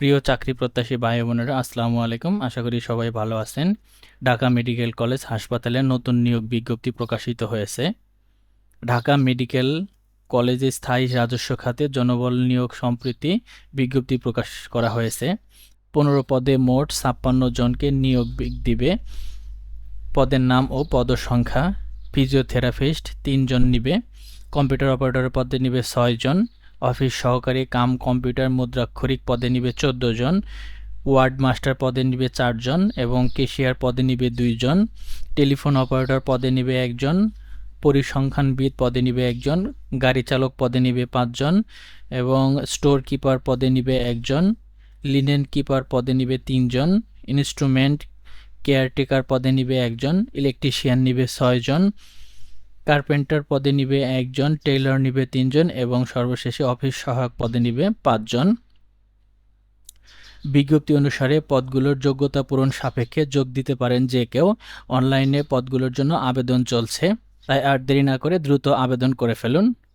প্রিয় চাকরি প্রত্যাশী ভাই বোনেরা, আসসালামু আলাইকুম। আশা করি সবাই ভালো আছেন। ঢাকা মেডিকেল কলেজ হাসপাতালে নতুন নিয়োগ বিজ্ঞপ্তি প্রকাশিত হয়েছে। ঢাকা মেডিকেল কলেজে স্থায়ী রাজস্ব খাতে জনবল নিয়োগ সম্প্রতি বিজ্ঞপ্তি প্রকাশ করা হয়েছে। পনেরো পদে মোট ছাপ্পান্ন জনকে নিয়োগ দিবে। পদের নাম ও পদ সংখ্যা ফিজিওথেরাপিস্ট তিনজন নিবে। কম্পিউটার অপারেটর পদে নিবে ছয়জন অফিস সহকারী কাম কম্পিউটার মুদ্রাক্ষরিক পদে নিবে চোদ্দ জন, ওয়ার্ড মাস্টার পদে নিবে চারজন এবং কেশিয়ার পদে নিবে দুইজন টেলিফোন অপারেটর পদে নিবে একজন পরিসংখ্যানবিদ পদে নিবে একজন গাড়ি চালক পদে নিবে পাঁচজন এবং স্টোর কিপার পদে নিবে একজন লিনেন কিপার পদে নিবে তিনজন ইনস্ট্রুমেন্ট কেয়ারটেকার পদে নিবে একজন ইলেকট্রিশিয়ান নিবে ছয়জন কার্পেন্টার পদে নিবে একজন, টেইলর নিবে তিনজন এবং সর্বশেষে অফিস সহায়ক পদে নিবে পাঁচজন। বিজ্ঞপ্তি অনুসারে পদগুলোর যোগ্যতা পূরণ সাপেক্ষে যোগ দিতে পারেন যে কেউ। অনলাইনে পদগুলোর জন্য আবেদন চলছে, তাই আর দেরি না করে দ্রুত আবেদন করে ফেলুন।